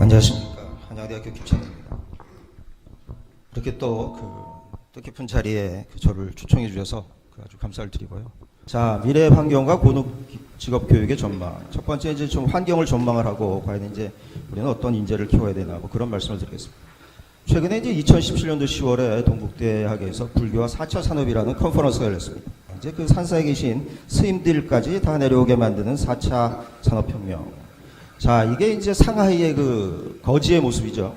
안녕하십니까 한양대학교 김찬입니다. 이렇게 또그 뜻깊은 자리에 그 저를 초청해 주셔서 그 아주 감사를 드리고요. 자 미래 환경과 고등 직업 교육의 전망. 첫 번째 이제 좀 환경을 전망을 하고 과연 이제 우리는 어떤 인재를 키워야 되나 뭐 그런 말씀을 드리겠습니다. 최근에 이제 2017년도 10월에 동국대학에서 불교와 4차 산업이라는 컨퍼런스가 열렸습니다. 이제 그 산사에 계신 스님들까지 다 내려오게 만드는 4차 산업혁명. 자, 이게 이제 상하이의 그 거지의 모습이죠.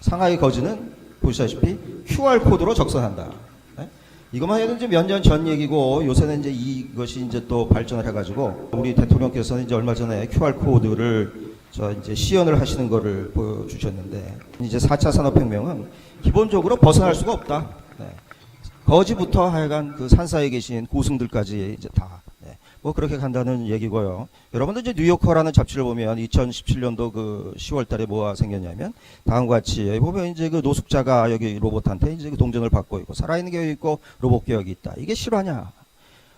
상하이 거지는 보시다시피 QR코드로 적선한다. 네? 이것만 해도 이제 몇 년 전 얘기고 요새는 이제 이것이 이제 또 발전을 해가지고 우리 대통령께서는 이제 얼마 전에 QR코드를 저 이제 시연을 하시는 거를 보여주셨는데 이제 4차 산업혁명은 기본적으로 벗어날 수가 없다. 네. 거지부터 하여간 그 산사에 계신 고승들까지 이제 다. 네. 뭐 그렇게 간다는 얘기고요. 여러분들 이제 뉴요커라는 잡지를 보면 2017년도 그 10월 달에 뭐가 생겼냐면 다음과 같이 여기 보면 이제 그 노숙자가 여기 로봇한테 이제 그 동전을 받고 있고 살아있는 게 있고 로봇 개혁이 있다. 이게 실화냐?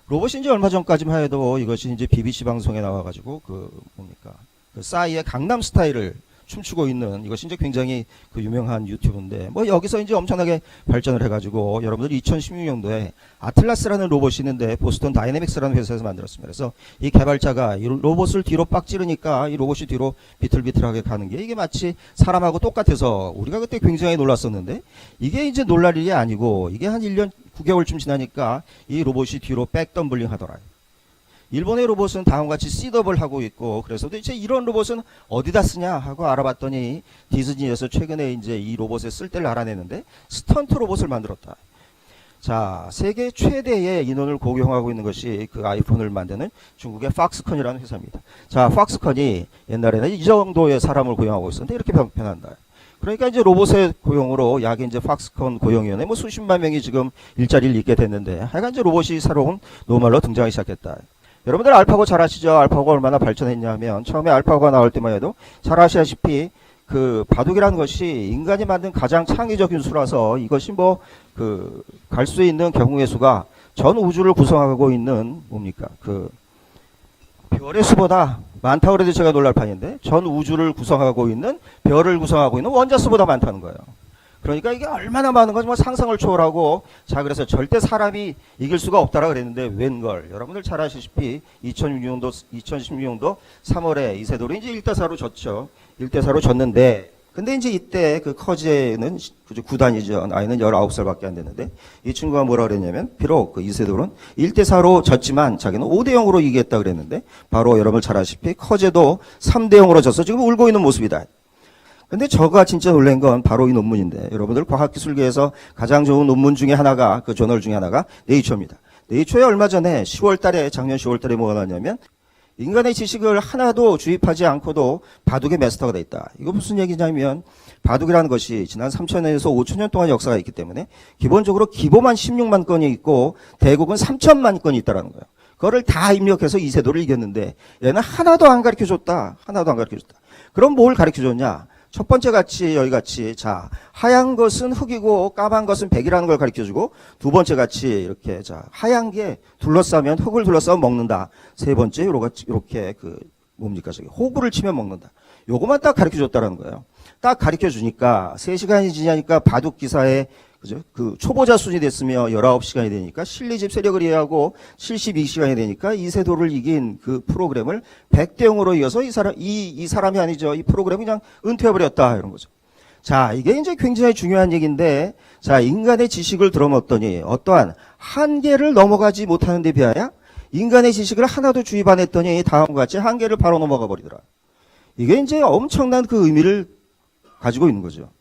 로봇이 이제 얼마 전까지만 해도 이것이 이제 BBC 방송에 나와가지고 그 뭡니까 그 싸이의 강남 스타일을 춤추고 있는 이것이 이제 굉장히 그 유명한 유튜브인데 뭐 여기서 이제 엄청나게 발전을 해가지고 여러분들 2016년도에 아틀라스라는 로봇이 있는데 보스턴 다이내믹스라는 회사에서 만들었습니다. 그래서 이 개발자가 이 로봇을 뒤로 빡 찌르니까 이 로봇이 뒤로 비틀비틀하게 가는 게 이게 마치 사람하고 똑같아서 우리가 그때 굉장히 놀랐었는데 이게 이제 놀랄 일이 아니고 이게 한 1년 9개월쯤 지나니까 이 로봇이 뒤로 백덤블링 하더라. 일본의 로봇은 다음과 같이 셋업을 하고 있고 그래서 도대체 이런 로봇은 어디다 쓰냐 하고 알아봤더니 디즈니에서 최근에 이제 이 로봇의 쓸데를 알아내는데 스턴트 로봇을 만들었다. 자, 세계 최대의 인원을 고용하고 있는 것이 그 아이폰을 만드는 중국의 팍스컨이라는 회사입니다. 자, 팍스컨이 옛날에는 이 정도의 사람을 고용하고 있었는데 이렇게 변- 변한다. 그러니까 이제 로봇의 고용으로 약 이제 팍스컨 고용위원회 뭐 수십만 명이 지금 일자리를 잇게 됐는데 하여간 이제 로봇이 새로운 노말로 등장하기 시작했다. 여러분들 알파고 잘 아시죠? 알파고가 얼마나 발전했냐면 처음에 알파고가 나올 때만 해도 잘 아시다시피 그 바둑이라는 것이 인간이 만든 가장 창의적인 수라서 이것이 뭐 그 갈 수 있는 경우의 수가 전 우주를 구성하고 있는 뭡니까 그 별의 수보다 많다고 그래도 제가 놀랄 판인데 전 우주를 구성하고 있는 별을 구성하고 있는 원자 수보다 많다는 거예요. 그러니까 이게 얼마나 많은 건지 뭐 상상을 초월하고 자 그래서 절대 사람이 이길 수가 없다라 그랬는데 웬걸 여러분들 잘 아시다시피 2006년도 2016년도 3월에 이세돌이 이제 1대 4로 졌죠. 1대 4로 졌는데 근데 이제 이때 그 커즈는 그저 9단이죠. 나이는 19살밖에 안 됐는데 이 친구가 뭐라 그랬냐면 비록 그 이세돌은 1대 4로 졌지만 자기는 5대 0으로 이기겠다 그랬는데 바로 여러분 잘 아시다시피 커제도 3대 0으로 져서 지금 울고 있는 모습이다. 근데 저가 진짜 놀란 건 바로 이 논문인데 여러분들 과학기술계에서 가장 좋은 논문 중에 하나가 그 저널 중에 하나가 네이처입니다. 네이처에 얼마 전에 10월 달에 작년 10월 달에 뭐가 나왔냐면 인간의 지식을 하나도 주입하지 않고도 바둑의 마스터가 돼 있다. 이거 무슨 얘기냐면 바둑이라는 것이 지난 3천년에서 5천년 동안 역사가 있기 때문에 기본적으로 기보만 16만 건이 있고 대국은 3천만 건이 있다라는 거예요. 그거를 다 입력해서 이세돌을 이겼는데 얘는 하나도 안 가르쳐 줬다. 하나도 안 가르쳐 줬다. 그럼 뭘 가르쳐 줬냐? 첫 번째 같이 여기 같이 자 하얀 것은 흑이고 까만 것은 백이라는 걸 가르쳐 주고 두 번째 같이 이렇게 자 하얀 게 둘러싸면 흑을 둘러싸면 먹는다. 세 번째 요렇게 이렇게 그 뭡니까 저기 호구를 치면 먹는다. 요거만 딱 가르쳐 줬다라는 거예요. 딱 가르쳐 주니까 3시간이 지나니까 바둑 기사에 그죠? 그 초보자 수준이 됐으며 19시간이 되니까 실리집 세력을 이해하고 72시간이 되니까 이세도를 이긴 그 프로그램을 100대 0으로 이어서 이 사람 이, 이 사람이 아니죠. 이 프로그램 그냥 은퇴해 버렸다 이런 거죠. 자, 이게 이제 굉장히 중요한 얘기인데 자, 인간의 지식을 들어먹더니 어떠한 한계를 넘어가지 못하는 데 비하여 인간의 지식을 하나도 주입 안 했더니 다음과 같이 한계를 바로 넘어가 버리더라. 이게 이제 엄청난 그 의미를 가지고 있는 거죠.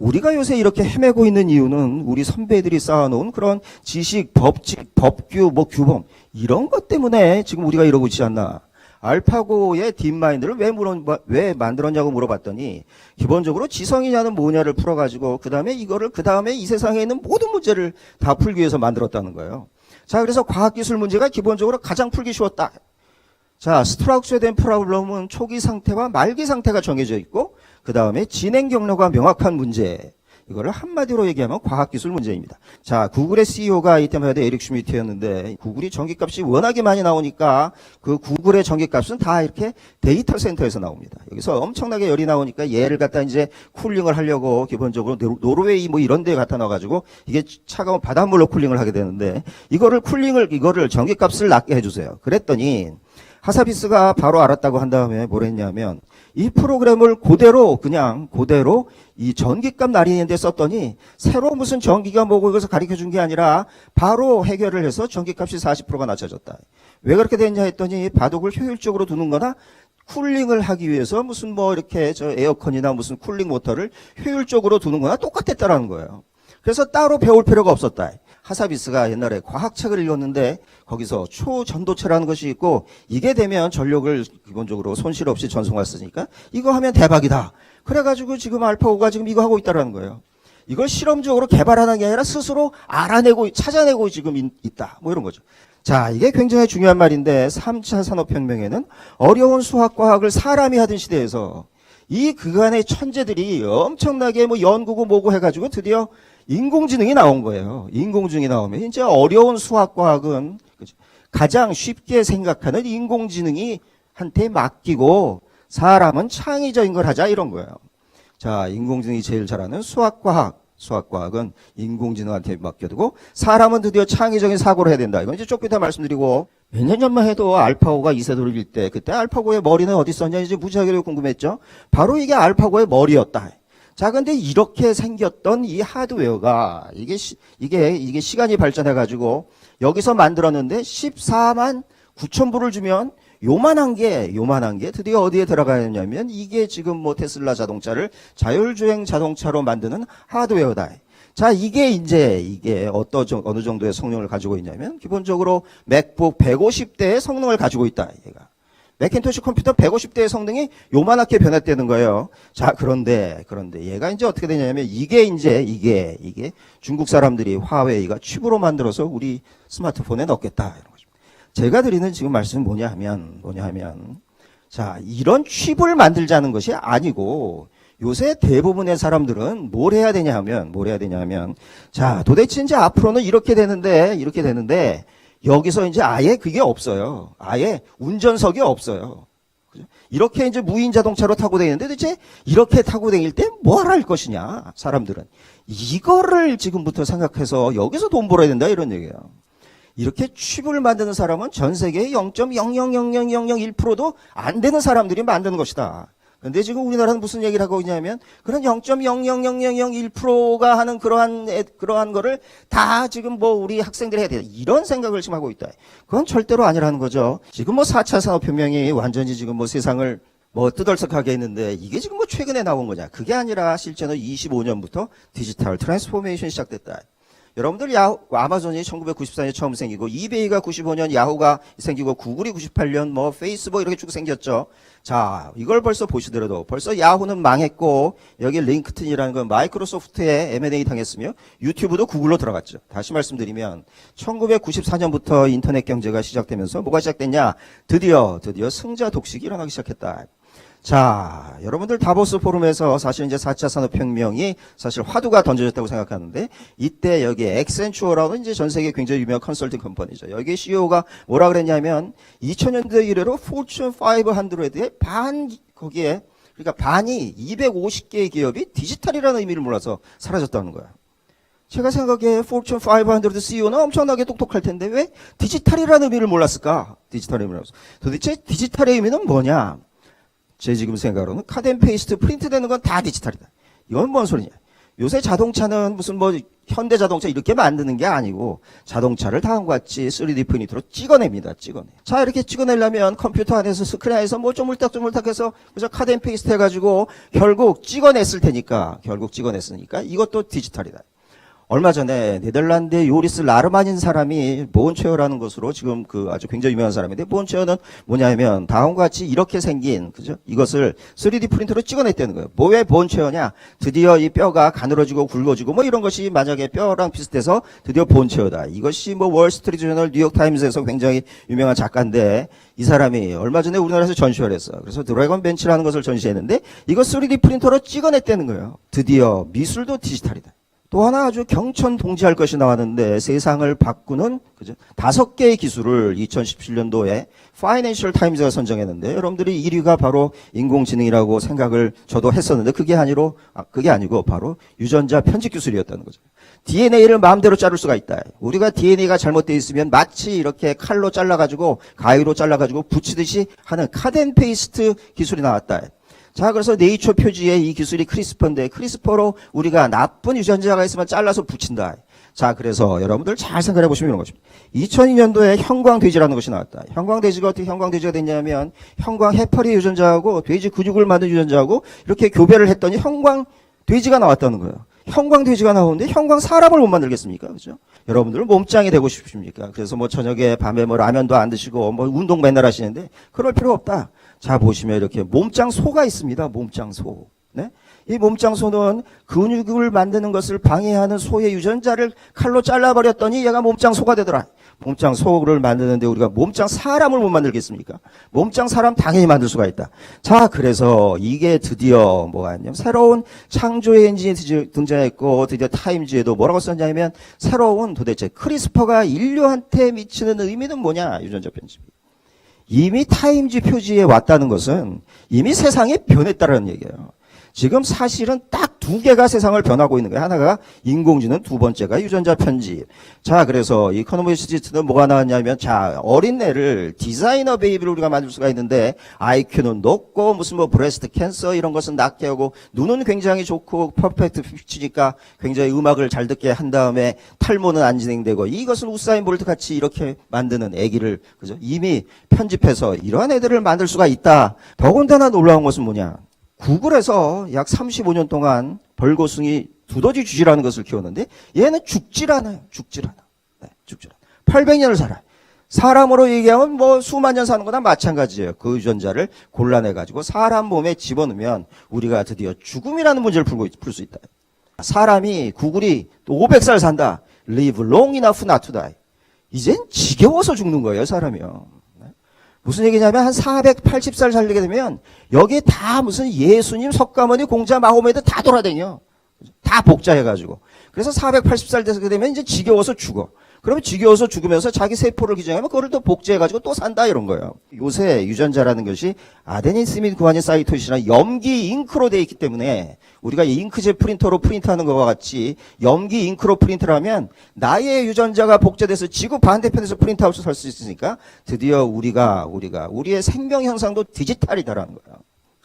우리가 요새 이렇게 헤매고 있는 이유는 우리 선배들이 쌓아놓은 그런 지식, 법칙, 법규, 뭐 규범 이런 것 때문에 지금 우리가 이러고 있지 않나. 알파고의 딥마인드를 왜, 물어, 왜 만들었냐고 물어봤더니 기본적으로 지성이냐는 뭐냐를 풀어가지고 그 다음에 이거를 그 다음에 이 세상에 있는 모든 문제를 다 풀기 위해서 만들었다는 거예요. 자, 그래서 과학기술 문제가 기본적으로 가장 풀기 쉬웠다. 자, 스트라우스에 대한 프로블럼은 초기 상태와 말기 상태가 정해져 있고 그 다음에 진행 경로가 명확한 문제. 이거를 한마디로 얘기하면 과학기술 문제입니다. 자, 구글의 CEO가 이때만 해도 에릭 슈미트였는데 구글이 전기값이 워낙에 많이 나오니까 그 구글의 전기값은 다 이렇게 데이터 센터에서 나옵니다. 여기서 엄청나게 열이 나오니까 얘를 갖다 이제 쿨링을 하려고 기본적으로 노- 노르웨이 뭐 이런 데 갖다 놔가지고 이게 차가운 바닷물로 쿨링을 하게 되는데 이거를 쿨링을 이거를 전기값을 낮게 해주세요. 그랬더니 하사비스가 바로 알았다고 한 다음에 뭘 했냐면 이 프로그램을 그대로 그냥 그대로 이 전기값 날리는데 썼더니 새로 무슨 전기가 뭐고 이것을 가르쳐 준 게 아니라 바로 해결을 해서 전기값이 40%가 낮아졌다. 왜 그렇게 됐냐 했더니 바둑을 효율적으로 두는 거나 쿨링을 하기 위해서 무슨 뭐 이렇게 저 에어컨이나 무슨 쿨링 모터를 효율적으로 두는 거나 똑같았다라는 거예요. 그래서 따로 배울 필요가 없었다. 하사비스가 옛날에 과학책을 읽었는데 거기서 초전도체라는 것이 있고 이게 되면 전력을 기본적으로 손실 없이 전송할 수 있으니까 이거 하면 대박이다. 그래가지고 지금 알파고가 지금 이거 하고 있다라는 거예요. 이걸 실험적으로 개발하는 게 아니라 스스로 알아내고 찾아내고 지금 있- 있다. 뭐 이런 거죠. 자, 이게 굉장히 중요한 말인데 3차 산업혁명에는 어려운 수학과학을 사람이 하던 시대에서 이 그간의 천재들이 엄청나게 뭐 연구고 뭐고 해가지고 드디어 인공지능이 나온 거예요. 인공지능이 나오면 이제 어려운 수학과학은? 가장 쉽게 생각하는 인공지능이 한테 맡기고 사람은 창의적인 걸 하자 이런 거예요. 자, 인공지능이 제일 잘하는 수학과학, 수학과학은 인공지능한테 맡겨두고 사람은 드디어 창의적인 사고를 해야 된다. 이건 이제 조금 이따 말씀드리고 몇 년 전만 해도 알파고가 이세돌일 때 그때 알파고의 머리는 어디 있었냐 이제 무지하게 궁금했죠. 바로 이게 알파고의 머리였다. 자, 근데 이렇게 생겼던 이 하드웨어가 이게 시, 이게 이게 시간이 발전해 가지고 여기서 만들었는데 14만 9천 불을 주면 요만한 게 요만한 게 드디어 어디에 들어가냐면 이게 지금 뭐 테슬라 자동차를 자율주행 자동차로 만드는 하드웨어다. 자, 이게 이제 이게 어떤 정- 어느 정도의 성능을 가지고 있냐면 기본적으로 맥북 150대의 성능을 가지고 있다. 얘가. 맥킨토시 컴퓨터 150대의 성능이 요만하게 변했다는 거예요. 자, 그런데, 그런데 얘가 이제 어떻게 되냐면 이게 이제, 이게, 이게 중국 사람들이 화웨이가 칩으로 만들어서 우리 스마트폰에 넣겠다. 이런 거죠. 제가 드리는 지금 말씀은 뭐냐 하면, 뭐냐 하면, 자, 이런 칩을 만들자는 것이 아니고, 요새 대부분의 사람들은 뭘 해야 되냐 하면, 뭘 해야 되냐 하면, 자, 도대체 이제 앞으로는 이렇게 되는데, 이렇게 되는데, 여기서 이제 아예 그게 없어요. 아예 운전석이 없어요. 이렇게 이제 무인 자동차로 타고 다니는데 도대체 이렇게 타고 다닐 때 뭘 할 것이냐, 사람들은. 이거를 지금부터 생각해서 여기서 돈 벌어야 된다, 이런 얘기예요. 이렇게 칩을 만드는 사람은 전 세계의 0.0000001%도 안 되는 사람들이 만드는 것이다. 근데 지금 우리나라는 무슨 얘기를 하고 있냐면 그런 0.00001%가 하는 그러한 애- 그러한 거를 다 지금 뭐 우리 학생들이 해야 돼. 이런 생각을 지금 하고 있다. 그건 절대로 아니라는 거죠. 지금 뭐 4차 산업 혁명이 완전히 지금 뭐 세상을 뭐 뜨덜썩하게 했는데 이게 지금 뭐 최근에 나온 거냐. 그게 아니라 실제는 25년부터 디지털 트랜스포메이션이 시작됐다. 여러분들 야후, 아마존이 1994년 처음 생기고 이베이가 95년 야후가 생기고 구글이 98년 뭐 페이스북 이렇게 쭉 생겼죠. 자, 이걸 벌써 보시더라도 벌써 야후는 망했고 여기 링크튼이라는 건 마이크로소프트에 M&A 당했으며 유튜브도 구글로 들어갔죠. 다시 말씀드리면 1994년부터 인터넷 경제가 시작되면서 뭐가 시작됐냐? 드디어 드디어 승자 독식이 일어나기 시작했다. 자, 여러분들 다보스 포럼에서 사실 이제 4차 산업혁명이 사실 화두가 던져졌다고 생각하는데 이때 여기 엑센추어라는 이제 전 세계 굉장히 유명한 컨설팅 컴퍼니죠. 여기 CEO가 뭐라 그랬냐면 2000년대 이래로 포춘 500의 반 거기에 그러니까 반이 250개의 기업이 디지털이라는 의미를 몰라서 사라졌다는 거야. 제가 생각에 포춘 500 CEO는 엄청나게 똑똑할 텐데 왜 디지털이라는 의미를 몰랐을까? 디지털의 의미를 몰랐어. 도대체 디지털의 의미는 뭐냐? 제 지금 생각으로는 앤 페이스트 프린트 되는 건 다 디지털이다. 이건 뭔 소리냐? 요새 자동차는 무슨 뭐 현대 자동차 이렇게 만드는 게 아니고 자동차를 다음과 같이 3D 프린터로 찍어냅니다. 찍어내. 자 이렇게 찍어내려면 컴퓨터 안에서 스크린 안에서 뭐 쪼물딱쪼물딱 해서 그저 카드 앤 페이스트 해가지고 결국 찍어냈을 테니까 결국 찍어냈으니까 이것도 디지털이다. 얼마 전에 네덜란드 요리스 라르만인 사람이 보온체어라는 것으로 지금 그 아주 굉장히 유명한 사람인데 보온체어는 뭐냐면 다음과 같이 이렇게 생긴 그죠? 이것을 3D 프린터로 찍어냈다는 거예요. 뭐왜 보온체어냐? 드디어 이 뼈가 가늘어지고 굵어지고 뭐 이런 것이 만약에 뼈랑 비슷해서 드디어 보온체어다. 이것이 뭐 월스트리트 저널 뉴욕 타임즈에서 굉장히 유명한 작가인데 이 사람이 얼마 전에 우리나라에서 전시회를 했어요. 그래서 드래곤 벤치라는 것을 전시했는데 이거 3D 프린터로 찍어냈다는 거예요. 드디어 미술도 디지털이다. 또 하나 아주 경천 동지할 것이 나왔는데 세상을 바꾸는 그죠? 다섯 개의 기술을 2017년도에 파이낸셜 타임즈가 선정했는데 여러분들이 1위가 바로 인공지능이라고 생각을 저도 했었는데 그게 아니로 아, 그게 아니고 바로 유전자 편집 기술이었다는 거죠. DNA를 마음대로 자를 수가 있다. 우리가 DNA가 잘못되어 있으면 마치 이렇게 칼로 잘라 가지고 가위로 잘라 가지고 붙이듯이 하는 카덴 페이스트 기술이 나왔다. 자, 그래서 네이처 표지에 이 기술이 크리스퍼인데 크리스퍼로 우리가 나쁜 유전자가 있으면 잘라서 붙인다. 자, 그래서 여러분들 잘 생각해 보시면 이런 것입니다. 2002년도에 형광돼지라는 것이 나왔다. 형광돼지가 어떻게 형광돼지가 됐냐면 형광 해파리 유전자하고 돼지 근육을 만든 유전자하고 이렇게 교배를 했더니 형광돼지가 나왔다는 거예요. 형광 돼지가 나오는데 형광 사람을 못 만들겠습니까? 그죠? 여러분들은 몸짱이 되고 싶습니까? 그래서 뭐 저녁에 밤에 뭐 라면도 안 드시고 뭐 운동 맨날 하시는데 그럴 필요 없다. 자, 보시면 이렇게 몸짱 소가 있습니다. 몸짱 소. 네? 이 몸짱 소는 근육을 만드는 것을 방해하는 소의 유전자를 칼로 잘라버렸더니 얘가 몸짱 소가 되더라. 몸짱 소를 만드는데 우리가 몸짱 사람을 못 만들겠습니까? 몸짱 사람 당연히 만들 수가 있다. 자, 그래서 이게 드디어 뭐가 있냐면 새로운 창조의 엔진이 등장했고 드디어 타임즈에도 뭐라고 썼냐면 새로운 도대체 크리스퍼가 인류한테 미치는 의미는 뭐냐? 유전자 편집. 이미 타임즈 표지에 왔다는 것은 이미 세상이 변했다는 얘기예요. 지금 사실은 딱 두 개가 세상을 변하고 있는 거예요. 하나가 인공지능, 두 번째가 유전자 편집. 자, 그래서 이코노미스트는 뭐가 나왔냐면, 자, 어린애를 디자이너 베이비를 우리가 만들 수가 있는데, IQ는 높고, 무슨 뭐 브레스트 캔서 이런 것은 낫게 하고, 눈은 굉장히 좋고, 퍼펙트 피치니까 굉장히 음악을 잘 듣게 한 다음에 탈모는 안 진행되고, 이것을 우사인 볼트 같이 이렇게 만드는 애기를, 그죠? 이미 편집해서 이러한 애들을 만들 수가 있다. 더군다나 놀라운 것은 뭐냐? 구글에서 약 35년 동안 벌거숭이 두더지 쥐라는 것을 키웠는데 얘는 죽질 않아요. 죽질 않아. 네, 죽질 않아. 800년을 살아요. 사람으로 얘기하면 뭐 수만 년 사는 거나 마찬가지예요. 그 유전자를 골라내 가지고 사람 몸에 집어넣으면 우리가 드디어 죽음이라는 문제를 풀고 풀 수 있다. 사람이 구글이 또 500살 산다. Live long enough not to die. 이젠 지겨워서 죽는 거예요, 사람이요. 네? 무슨 얘기냐면 한 480살 살게 되면 여기 다 무슨 예수님, 석가모니, 공자, 마호메드 다 돌아다녀. 다 복자해가지고. 그래서 480살 되게 되면 이제 지겨워서 죽어. 그러면 지겨워서 죽으면서 자기 세포를 기증하면 그걸 또 복제해가지고 또 산다 이런 거예요. 요새 유전자라는 것이 아데닌, 스민, 구아닌, 사이토시나 염기 잉크로 돼 있기 때문에 우리가 잉크젯 프린터로 프린트하는 것과 같이 염기 잉크로 프린트를 하면 나의 유전자가 복제돼서 지구 반대편에서 프린트아웃을 할 수 있으니까 드디어 우리가 우리가 우리의 생명 현상도 디지털이다라는 거예요.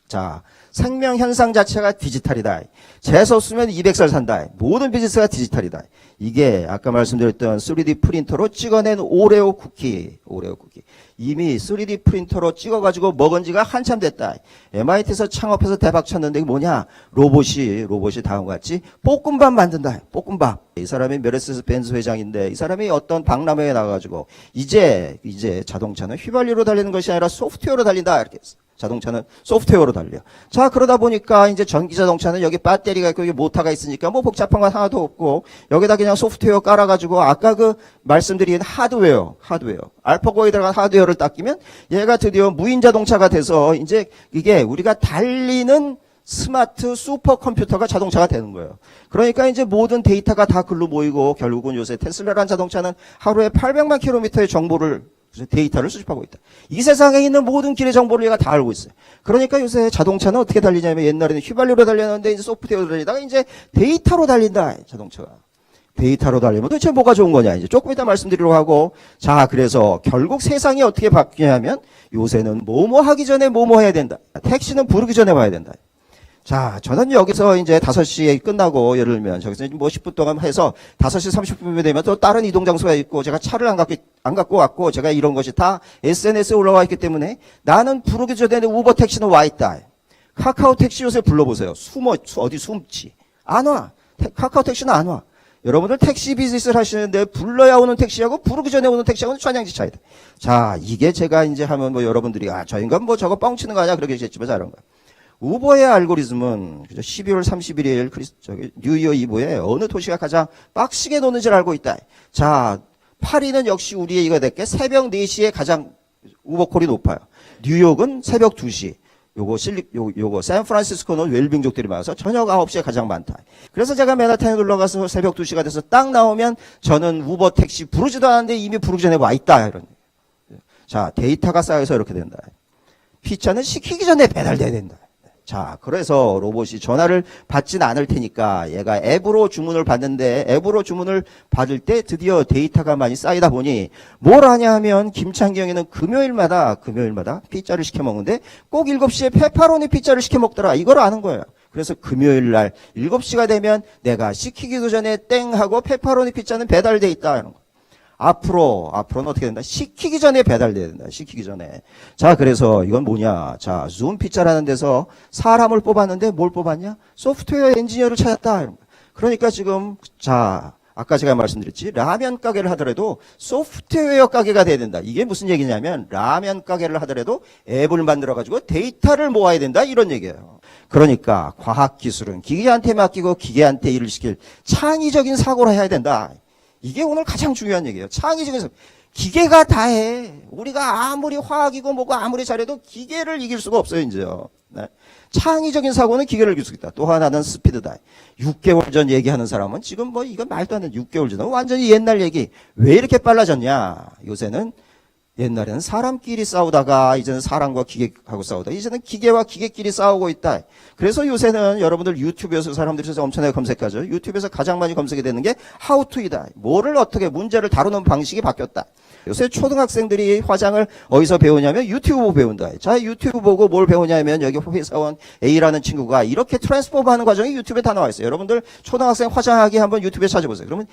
자, 생명 현상 자체가 디지털이다. 재수 없으면 200살 산다. 모든 비즈니스가 디지털이다. 이게 아까 말씀드렸던 3D 프린터로 찍어낸 오레오 쿠키, 오레오 쿠키. 이미 3D 프린터로 찍어가지고 먹은 지가 한참 됐다. MIT에서 창업해서 대박 쳤는데 뭐냐? 로봇이, 로봇이 다음과 같이 볶음밥 만든다. 볶음밥. 이 사람이 메르세스 벤츠 회장인데 이 사람이 어떤 박람회에 나가가지고 이제, 이제 자동차는 휘발유로 달리는 것이 아니라 소프트웨어로 달린다. 이렇게 했어. 자동차는 소프트웨어로 달려. 자, 그러다 보니까 이제 전기 자동차는 여기 배터리가 있고 여기 모터가 있으니까 뭐 복잡한 건 하나도 없고 여기다 그냥 소프트웨어 깔아가지고 아까 그 말씀드린 하드웨어, 하드웨어, 알파고에 들어간 하드웨어를 딱 끼면 얘가 드디어 무인 자동차가 돼서 이제 이게 우리가 달리는 스마트 슈퍼컴퓨터가 자동차가 되는 거예요. 그러니까 이제 모든 데이터가 다 글로 모이고 결국은 요새 테슬라란 자동차는 하루에 800만 킬로미터의 정보를 그래서 데이터를 수집하고 있다. 이 세상에 있는 모든 길의 정보를 얘가 다 알고 있어요. 그러니까 요새 자동차는 어떻게 달리냐면 옛날에는 휘발유로 달렸는데 이제 소프트웨어로 달리다가 이제 데이터로 달린다. 자동차가. 데이터로 달리면 도대체 뭐가 좋은 거냐. 이제 조금 이따 말씀드리려고 하고. 자, 그래서 결국 세상이 어떻게 바뀌냐면 요새는 뭐뭐 하기 전에 뭐뭐 해야 된다. 택시는 부르기 전에 와야 된다. 자, 저는 여기서 이제 5시에 끝나고 예를 들면 저기서 뭐 10분 동안 해서 5시 30분이 되면 또 다른 이동 장소가 있고 제가 차를 안 갖고, 안 갖고 왔고 제가 이런 것이 다 SNS에 올라와 있기 때문에 나는 부르기 전에 우버 택시는 와 있다. 카카오 택시 요새 불러보세요. 숨어, 수- 어디 숨지. 안 와. 태- 카카오 택시는 안 와. 여러분들 택시 비즈니스를 하시는데 불러야 오는 택시하고 부르기 전에 오는 택시하고는 천양지 차이다. 자, 이게 제가 이제 하면 뭐 여러분들이 아, 저 인간 뭐 저거 뻥치는 거 아니야? 그렇게 하셨지만 잘한 거야. 우버의 알고리즘은 그죠? 12월 31일 크리스 저기 뉴이어 이브에 어느 도시가 가장 빡시게 노는지를 알고 있다. 자, 파리는 역시 우리의 이거 될게 새벽 4시에 가장 우버콜이 높아요. 뉴욕은 새벽 2시. 요거 실리 요 요거 샌프란시스코는 웰빙족들이 많아서 저녁 9시에 가장 많다. 그래서 제가 맨하탄에 놀러 가서 새벽 2시가 돼서 딱 나오면 저는 우버 택시 부르지도 않았는데 이미 부르기 전에 와 있다 이런. 자, 데이터가 쌓여서 이렇게 된다. 피자는 시키기 전에 배달돼야 된다. 자, 그래서 로봇이 전화를 받진 않을 테니까 얘가 앱으로 주문을 받는데 앱으로 주문을 받을 때 드디어 데이터가 많이 쌓이다 보니 뭘 하냐 하면 김창경이는 금요일마다 금요일마다 피자를 시켜 먹는데 꼭 7시에 페퍼로니 피자를 시켜 먹더라. 이걸 아는 거예요. 그래서 금요일 날 7시가 되면 내가 시키기도 전에 땡 하고 페퍼로니 피자는 배달돼 있다. 이런 거. 앞으로 앞으로는 어떻게 된다? 시키기 전에 배달돼야 된다. 시키기 전에. 자, 그래서 이건 뭐냐? 자, 줌 피자라는 데서 사람을 뽑았는데 뭘 뽑았냐? 소프트웨어 엔지니어를 찾았다. 그러니까 지금 자, 아까 제가 말씀드렸지 라면 가게를 하더라도 소프트웨어 가게가 돼야 된다. 이게 무슨 얘기냐면 라면 가게를 하더라도 앱을 만들어 가지고 데이터를 모아야 된다 이런 얘기예요. 그러니까 과학 기술은 기계한테 맡기고 기계한테 일을 시킬 창의적인 사고를 해야 된다. 이게 오늘 가장 중요한 얘기예요. 창의적인 사 기계가 다 해. 우리가 아무리 화학이고 뭐고 아무리 잘해도 기계를 이길 수가 없어요, 이제요. 네. 창의적인 사고는 기계를 이길 수 있다. 또 하나는 스피드다. 6개월 전 얘기하는 사람은 지금 뭐 이건 말도 안 되는 6개월 전은 완전히 옛날 얘기. 왜 이렇게 빨라졌냐? 요새는 옛날에는 사람끼리 싸우다가 이제는 사람과 기계하고 싸우다. 이제는 기계와 기계끼리 싸우고 있다. 그래서 요새는 여러분들 유튜브에서 사람들이 엄청나게 검색하죠. 유튜브에서 가장 많이 검색이 되는 게 하우투이다. 뭐를 어떻게 문제를 다루는 방식이 바뀌었다. 요새 초등학생들이 화장을 어디서 배우냐면 유튜브 배운다. 자, 유튜브 보고 뭘 배우냐면 여기 회사원 A라는 친구가 이렇게 트랜스포머 하는 과정이 유튜브에 다 나와 있어요. 여러분들 초등학생 화장하기 한번 유튜브에 찾아보세요. 그러면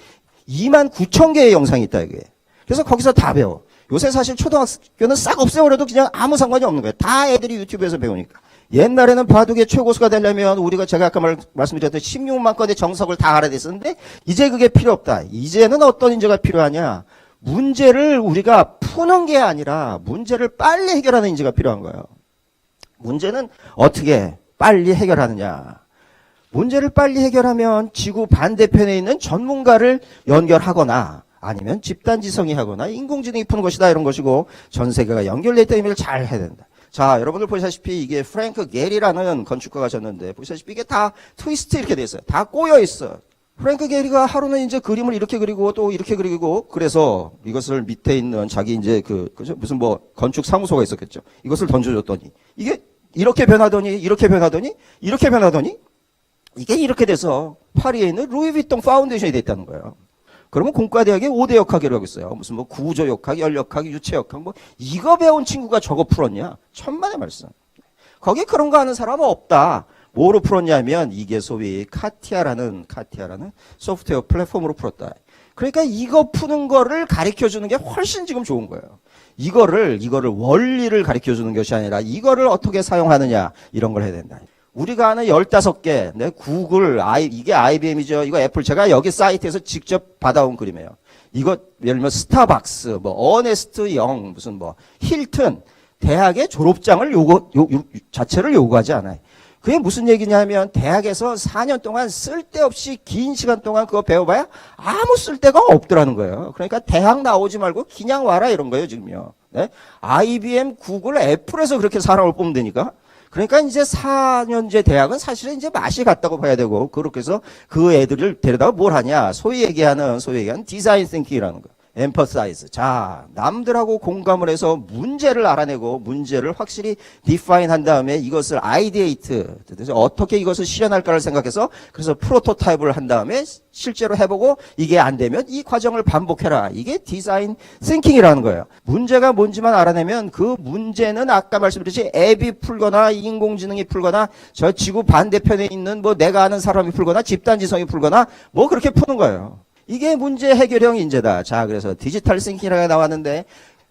2만 9천 개의 영상이 있다, 이게. 그래서 거기서 다 배워. 요새 사실 초등학교는 싹 없애버려도 그냥 아무 상관이 없는 거예요. 다 애들이 유튜브에서 배우니까. 옛날에는 바둑의 최고수가 되려면 우리가 제가 아까 말, 말씀드렸던 16만 건의 정석을 다 알아야 됐었는데 이제 그게 필요 없다. 이제는 어떤 인재가 필요하냐? 문제를 우리가 푸는 게 아니라 문제를 빨리 해결하는 인재가 필요한 거예요. 문제는 어떻게 빨리 해결하느냐? 문제를 빨리 해결하면 지구 반대편에 있는 전문가를 연결하거나 아니면 집단지성이 하거나 인공지능이 푸는 것이다 이런 것이고 전 세계가 연결돼 있다는 의미를 잘 해야 된다. 자, 여러분들 보시다시피 이게 프랭크 게리라는 건축가가 졌는데 보시다시피 이게 다 트위스트 이렇게 돼 있어요. 다 꼬여 있어. 프랭크 게리가 하루는 이제 그림을 이렇게 그리고 또 이렇게 그리고 그래서 이것을 밑에 있는 자기 이제 그 그죠? 무슨 뭐 건축 사무소가 있었겠죠. 이것을 던져줬더니 이게 이렇게 변하더니 이렇게 변하더니 이렇게 변하더니 이게 이렇게 돼서 파리에 있는 루이비통 파운데이션이 됐다는 거예요. 그러면 공과대학에 5대 역학이라고 있어요. 무슨 뭐 구조 역학, 열 역학, 유체 역학 뭐 이거 배운 친구가 저거 풀었냐? 천만의 말씀. 거기 그런 거 하는 사람은 없다. 뭐로 풀었냐면 이게 소위 카티아라는 카티아라는 소프트웨어 플랫폼으로 풀었다. 그러니까 이거 푸는 거를 가르쳐 주는 게 훨씬 지금 좋은 거예요. 이거를 이거를 원리를 가르쳐 주는 것이 아니라 이거를 어떻게 사용하느냐 이런 걸 해야 된다. 우리가 아는 15개, 네, 구글, 아이, 이게 IBM이죠. 이거 애플. 제가 여기 사이트에서 직접 받아온 그림이에요. 이거, 예를 들면 스타벅스, 뭐, 어네스트 영, 무슨 뭐, 힐튼, 대학의 졸업장을 요구, 요, 요, 자체를 요구하지 않아요. 그게 무슨 얘기냐면, 대학에서 4년 동안 쓸데없이 긴 시간 동안 그거 배워봐야 아무 쓸데가 없더라는 거예요. 그러니까 대학 나오지 말고 그냥 와라 이런 거예요, 지금요. 네? IBM, 구글, 애플에서 그렇게 사람을 뽑으면 되니까. 그러니까 이제 4년제 대학은 사실은 이제 맛이 같다고 봐야 되고 그렇게 해서 그 애들을 데려다가 뭘 하냐? 소위 얘기하는 소위 얘기하는 디자인 띵킹이라는 거 emphasize. 자 남들하고 공감을 해서 문제를 알아내고 문제를 확실히 define 한 다음에 이것을 ideate 그래서 어떻게 이것을 실현할까를 생각해서 그래서 프로토타입을 한 다음에 실제로 해보고 이게 안 되면 이 과정을 반복해라. 이게 디자인 띵킹이라는 거예요. 문제가 뭔지만 알아내면 그 문제는 아까 말씀드렸지 앱이 풀거나 인공지능이 풀거나 저 지구 반대편에 있는 뭐 내가 아는 사람이 풀거나 집단지성이 풀거나 뭐 그렇게 푸는 거예요 이게 문제 해결형 인재다. 자, 그래서 디지털 싱킹이라고 나왔는데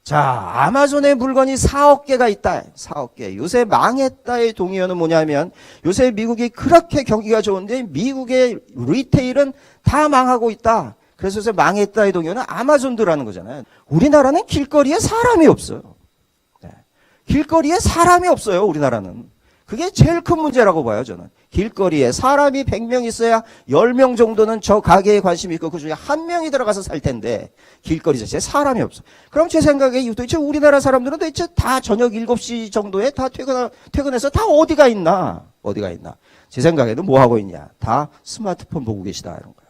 자, 아마존에 물건이 4억 개가 있다. 4억 개. 요새 망했다의 동의어는 뭐냐면 요새 미국이 그렇게 경기가 좋은데 미국의 리테일은 다 망하고 있다. 그래서 요새 망했다의 동의어는 아마존도라는 거잖아요. 우리나라는 길거리에 사람이 없어요. 네. 길거리에 사람이 없어요. 우리나라는. 그게 제일 큰 문제라고 봐요, 저는. 길거리에 사람이 100명 있어야 10명 정도는 저 가게에 관심이 있고 그 중에 한 명이 들어가서 살 텐데 길거리 자체에 사람이 없어. 그럼 제 생각에 도대체 우리나라 사람들은 도대체 다 저녁 7시 정도에 다 퇴근, 퇴근해서 다 어디가 있나? 어디가 있나? 제 생각에는 뭐 하고 있냐? 다 스마트폰 보고 계시다. 이런 거예요.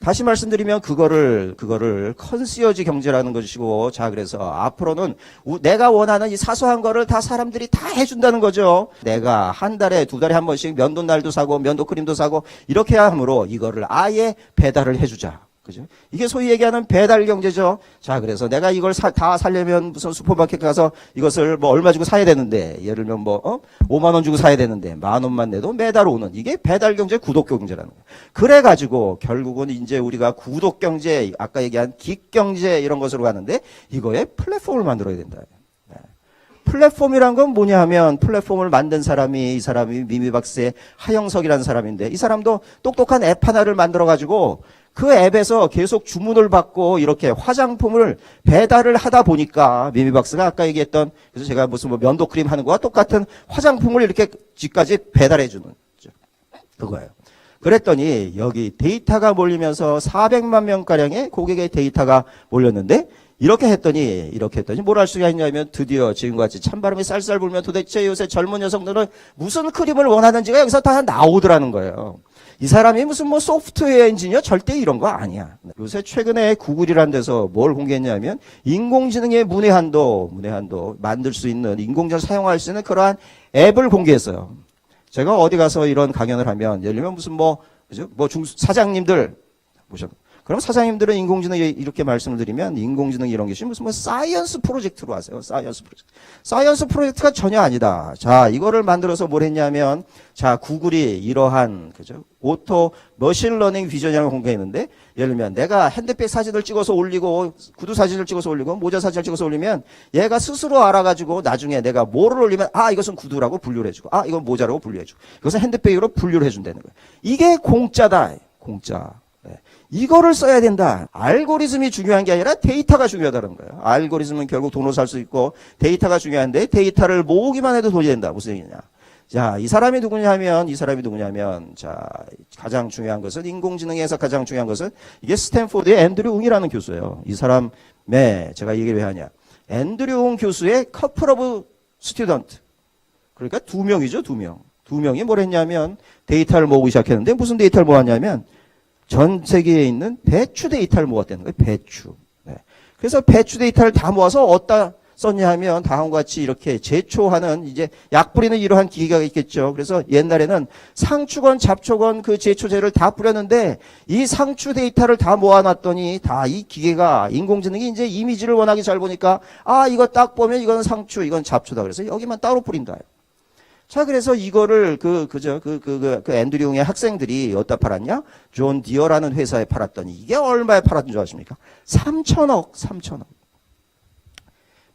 다시 말씀드리면 그거를 그거를 컨시어지 경제라는 것이고 자 그래서 앞으로는 우- 내가 원하는 이 사소한 거를 다 사람들이 다 해준다는 거죠. 내가 한 달에 두 달에 한 번씩 면도 날도 사고 면도 크림도 사고 이렇게 함으로 이거를 아예 배달을 해주자. 그죠? 이게 소위 얘기하는 배달 경제죠. 자, 그래서 내가 이걸 사- 다 살려면 무슨 슈퍼마켓 가서 이것을 뭐 얼마 주고 사야 되는데, 예를 들면 뭐, 어? 5만원 주고 사야 되는데, 만 원만 내도 매달 오는, 이게 배달 경제, 구독 경제라는 거예요. 그래가지고, 결국은 이제 우리가 구독 경제, 아까 얘기한 긱 경제 이런 것으로 가는데, 이거에 플랫폼을 만들어야 된다. 네. 플랫폼이란 건 뭐냐 하면 플랫폼을 만든 사람이 이 사람이 미미박스의 하영석이라는 사람인데 이 사람도 똑똑한 앱 하나를 만들어 가지고 그 앱에서 계속 주문을 받고 이렇게 화장품을 배달을 하다 보니까 미미 박스가 아까 얘기했던 그래서 제가 무슨 뭐 면도 크림 하는 거와 똑같은 화장품을 이렇게 집까지 배달해 주는. 그거예요. 그랬더니 여기 데이터가 몰리면서 400만 명가량의 고객의 데이터가 몰렸는데 이렇게 했더니 이렇게 했더니 뭘 할 수가 있냐면 드디어 지금같이 찬바람이 쌀쌀 불면 도대체 요새 젊은 여성들은 무슨 크림을 원하는지가 여기서 다 나오더라는 거예요. 이 사람이 무슨 뭐 소프트웨어 엔지니어 절대 이런 거 아니야. 요새 최근에 구글이라는 데서 뭘 공개했냐면 인공지능의 문외한도, 문외한도 만들 수 있는 인공지능을 사용할 수 있는 그러한 앱을 공개했어요. 제가 어디 가서 이런 강연을 하면 예를 들면 무슨 뭐 그죠? 뭐 중, 사장님들 모셔. 그럼 사장님들은 인공지능 이렇게 말씀을 드리면 인공지능 이런 것이 무슨 뭐 사이언스 프로젝트로 하세요. 사이언스 프로젝트. 사이언스 프로젝트가 전혀 아니다. 자, 이거를 만들어서 뭘 했냐면 자, 구글이 이러한 그죠? 오토 머신러닝 비전이라는 걸 공개했는데 예를 들면 내가 핸드백 사진을 찍어서 올리고 구두 사진을 찍어서 올리고 모자 사진을 찍어서 올리면 얘가 스스로 알아가지고 나중에 내가 뭐를 올리면 아 이것은 구두라고 분류를 해주고 아 이건 모자라고 분류해주고 이것은 핸드백으로 분류를 해준다는 거예요. 이게 공짜다. 공짜. 네. 이거를 써야 된다. 알고리즘이 중요한 게 아니라 데이터가 중요하다는 거예요. 알고리즘은 결국 돈으로 살 수 있고 데이터가 중요한데 데이터를 모으기만 해도 돈이 된다. 무슨 얘기냐. 자, 이 사람이 누구냐면, 이 사람이 누구냐면, 자, 가장 중요한 것은, 인공지능에서 가장 중요한 것은, 이게 스탠포드의 앤드류 웅이라는 교수예요. 이 사람의, 제가 얘기를 왜 하냐. 앤드류 웅 교수의 커플 오브 스튜던트. 그러니까 두 명이죠, 두 명. 두 명이 뭘 했냐면, 데이터를 모으기 시작했는데, 무슨 데이터를 모았냐면, 전 세계에 있는 배추 데이터를 모았다는 거예요, 배추. 네. 그래서 배추 데이터를 다 모아서 어디다 썼냐 하면 다음과 같이 이렇게 제초하는 이제 약 뿌리는 이러한 기계가 있겠죠. 그래서 옛날에는 상추건 잡초건 그 제초제를 다 뿌렸는데 이 상추 데이터를 다 모아놨더니 다 이 기계가 인공지능이 이제 이미지를 워낙에 잘 보니까 아 이거 딱 보면 이건 상추 이건 잡초다 그래서 여기만 따로 뿌린다. 자, 그래서 이거를 그, 그저, 그, 그, 그, 그 앤드류용의 학생들이 어디다 팔았냐? 존 디어라는 회사에 팔았더니 이게 얼마에 팔았는 줄 아십니까? 3천억, 3천억.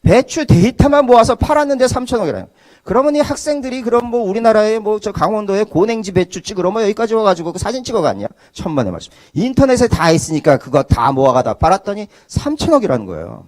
배추 데이터만 모아서 팔았는데 3천억이라는. 그러면 이 학생들이 그럼 뭐 우리나라의 뭐 저 강원도에 고냉지 배추 찍으러 뭐 여기까지 와가지고 그 사진 찍어갔냐? 천만의 말씀. 인터넷에 다 있으니까 그거 다 모아가다 팔았더니 3천억이라는 거예요.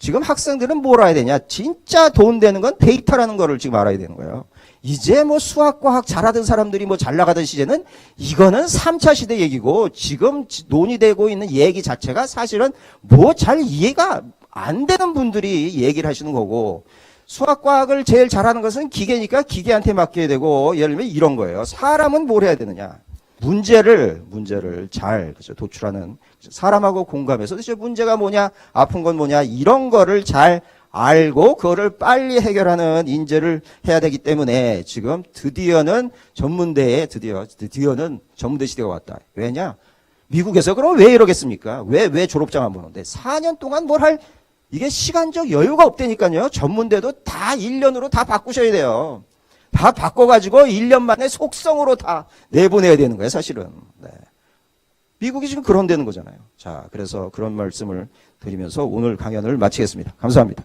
지금 학생들은 뭘 알아야 되냐? 진짜 돈 되는 건 데이터라는 거를 지금 알아야 되는 거예요. 이제 뭐 수학, 과학 잘하던 사람들이 뭐 잘 나가던 시대는 이거는 3차 시대 얘기고 지금 지- 논의되고 있는 얘기 자체가 사실은 뭐 잘 이해가 안 되는 분들이 얘기를 하시는 거고 수학, 과학을 제일 잘하는 것은 기계니까 기계한테 맡겨야 되고 예를 들면 이런 거예요. 사람은 뭘 해야 되느냐? 문제를 문제를 잘 그죠 도출하는 사람하고 공감해서 도대체 문제가 뭐냐 아픈 건 뭐냐 이런 거를 잘 알고 그거를 빨리 해결하는 인재를 해야 되기 때문에 지금 드디어는 전문대에 드디어 드디어는 전문대 시대가 왔다. 왜냐? 미국에서 그럼 왜 이러겠습니까? 왜 왜 졸업장 안 보는데 4년 동안 뭘 할 이게 시간적 여유가 없다니까요. 전문대도 다 1년으로 다 바꾸셔야 돼요. 다 바꿔가지고 1년 만에 속성으로 다 내보내야 되는 거예요, 사실은. 네. 미국이 지금 그런 데는 거잖아요. 자, 그래서 그런 말씀을 드리면서 오늘 강연을 마치겠습니다. 감사합니다.